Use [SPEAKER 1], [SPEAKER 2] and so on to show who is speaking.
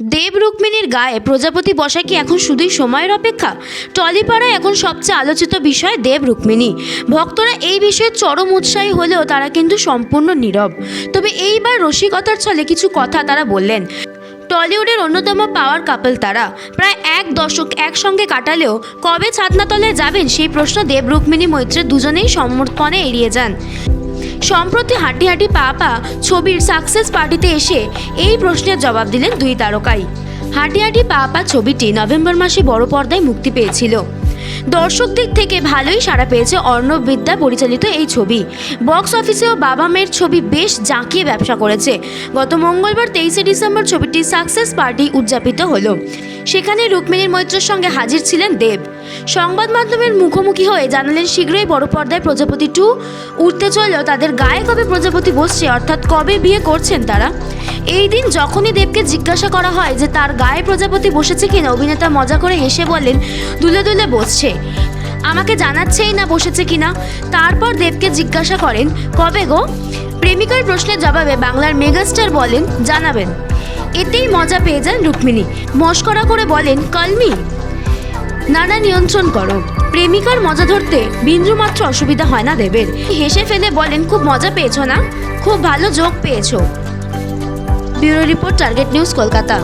[SPEAKER 1] দেব রুক্মিণীর গায়ে প্রজাপতি বসা কি এখন শুধুই সময়ের অপেক্ষা? টলিপাড়ায় এখন সবচেয়ে আলোচিত বিষয় দেব রুক্মিণী। ভক্তরা এই বিষয়ে চরম উৎসাহী হলেও তারা কিন্তু সম্পূর্ণ নীরব। তবে এইবার রসিকতার ছলে কিছু কথা তারা বললেন। টলিউডের অন্যতম পাওয়ার কাপল তারা। প্রায় এক দশক একসঙ্গে কাটালেও কবে ছাদনাতলে যাবেন সেই প্রশ্ন দেব রুক্মিণী মৈত্রের দুজনেই সমর্পণে এড়িয়ে যান। সম্প্রতি হাঁটি হাঁটি পা পা ছবির সাকসেস পার্টিতে এসে এই প্রশ্নের জবাব দিলেন দুই তারকাই। হাঁটি হাঁটি পা পা ছবিটি নভেম্বর মাসে বড় পর্দায় মুক্তি পেয়েছিল। দর্শক দিক থেকে ভালোই সাড়া পেয়েছে অর্ণব বিদ্যা পরিচালিত এই ছবি। বক্স অফিসেও বাবা মেয়ের ছবি বেশ জাঁকিয়ে ব্যবসা করেছে। গত মঙ্গলবার তেইশে ডিসেম্বর ছবিটি সাকসেস পার্টি উদযাপিত হলো। সেখানে রুক্মিণীর মৈত্রের সঙ্গে হাজির ছিলেন দেব। সংবাদ মাধ্যমের মুখোমুখি হয়ে জানালেন, শীঘ্রই বড় পর্দায় প্রজাপতি টু উঠতে চললেও তাদের গায়ে কবে প্রজাপতি বসছে, অর্থাৎ কবে বিয়ে করছেন তারা? এই দিন যখনই দেবকে জিজ্ঞাসা করা হয় যে তার গায়ে প্রজাপতি বসেছে কিনা, অভিনেতা মজা করে হেসে বলেন দুলে দুলে বসছে। আমাকে জানাচ্ছেই না বসেছে কিনা। তারপর দেবকে জিজ্ঞাসা করেন, কবে গো? প্রেমিকার প্রশ্নের জবাবে বাংলার মেগাস্টার বলেন, জানাবেন। এতেই মজা পেয়ে যান রুক্মিণী। মস্করা করে বলেন, কলমি, নানা নিয়ন্ত্রণ করো। প্রেমিকার মজা ধরতে বিন্দুমাত্র অসুবিধা হয় না দেবের। হেসে ফেলে বলেন, খুব মজা পেয়েছ না? খুব ভালো যোগ পেয়েছ। Bureau report Target News Kolkata.